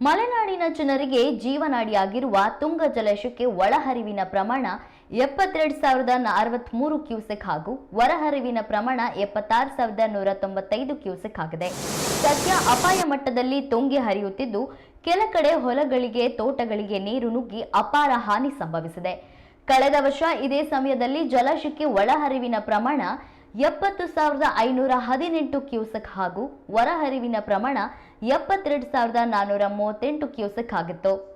ಮಲೆನಾಡಿನ ಜನರಿಗೆ ಜೀವನಾಡಿಯಾಗಿರುವ ತುಂಗ ಜಲಾಶಯಕ್ಕೆ ಒಳಹರಿವಿನ ಪ್ರಮಾಣ ಎಪ್ಪತ್ತೆರಡು ಸಾವಿರದ ಅರವತ್ಮೂರು ಕ್ಯೂಸೆಕ್ ಹಾಗೂ ಹೊರಹರಿವಿನ ಪ್ರಮಾಣ ಎಪ್ಪತ್ತಾರು ಸಾವಿರದ ನೂರ ತೊಂಬತ್ತೈದು ಕ್ಯೂಸೆಕ್ ಆಗಿದೆ. ಸದ್ಯ ಅಪಾಯ ಮಟ್ಟದಲ್ಲಿ ತುಂಗಿ ಹರಿಯುತ್ತಿದ್ದು, ಕೆಲ ಕಡೆ ಹೊಲಗಳಿಗೆ, ತೋಟಗಳಿಗೆ ನೀರು ನುಗ್ಗಿ ಅಪಾರ ಹಾನಿ ಸಂಭವಿಸಿದೆ. ಕಳೆದ ವರ್ಷ ಇದೇ ಸಮಯದಲ್ಲಿ ಜಲಾಶಯಕ್ಕೆ ಒಳಹರಿವಿನ ಪ್ರಮಾಣ ಎಪ್ಪತ್ತು ಸಾವಿರದ ಐನೂರ ಹದಿನೆಂಟು ಕ್ಯೂಸೆಕ್ ಹಾಗೂ ಹೊರಹರಿವಿನ ಪ್ರಮಾಣ ಎಪ್ಪತ್ತೆರಡು ಸಾವಿರದ ನಾನ್ನೂರ ಮೂವತ್ತೆಂಟು ಕ್ಯೂಸೆಕ್ ಆಗಿತ್ತು.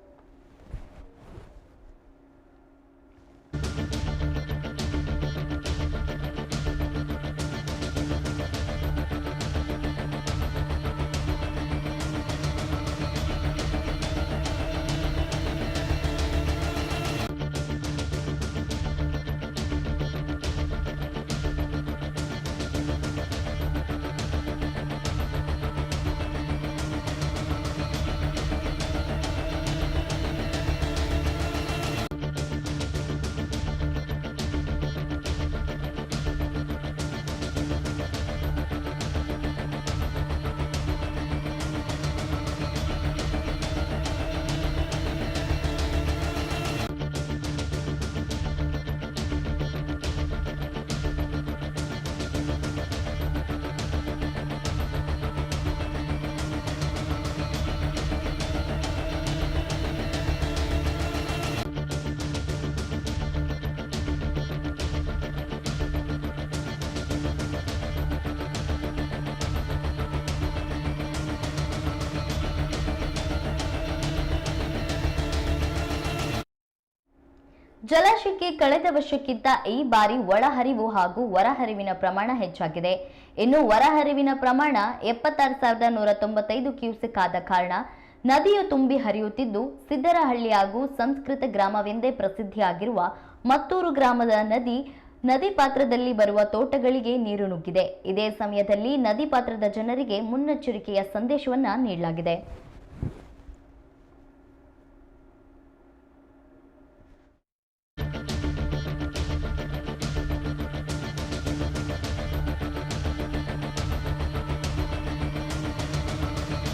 ಜಲಾಶಯಕ್ಕೆ ಕಳೆದ ವರ್ಷಕ್ಕಿಂತ ಈ ಬಾರಿ ಒಳಹರಿವು ಹಾಗೂ ಹೊರಹರಿವಿನ ಪ್ರಮಾಣ ಹೆಚ್ಚಾಗಿದೆ. ಇನ್ನು ಹೊರಹರಿವಿನ ಪ್ರಮಾಣ ಎಪ್ಪತ್ತಾರು ಸಾವಿರದ ನೂರ ತೊಂಬತ್ತೈದು ಕ್ಯೂಸೆಕ್ ಆದ ಕಾರಣ ನದಿಯು ತುಂಬಿ ಹರಿಯುತ್ತಿದ್ದು, ಸಿದ್ದರಹಳ್ಳಿ ಹಾಗೂ ಸಂಸ್ಕೃತ ಗ್ರಾಮವೆಂದೇ ಪ್ರಸಿದ್ಧಿಯಾಗಿರುವ ಮತ್ತೂರು ಗ್ರಾಮದ ನದಿ ನದಿ ಪಾತ್ರದಲ್ಲಿ ಬರುವ ತೋಟಗಳಿಗೆ ನೀರು ನುಗ್ಗಿದೆ. ಇದೇ ಸಮಯದಲ್ಲಿ ನದಿ ಪಾತ್ರದ ಜನರಿಗೆ ಮುನ್ನೆಚ್ಚರಿಕೆಯ ಸಂದೇಶವನ್ನು ನೀಡಲಾಗಿದೆ.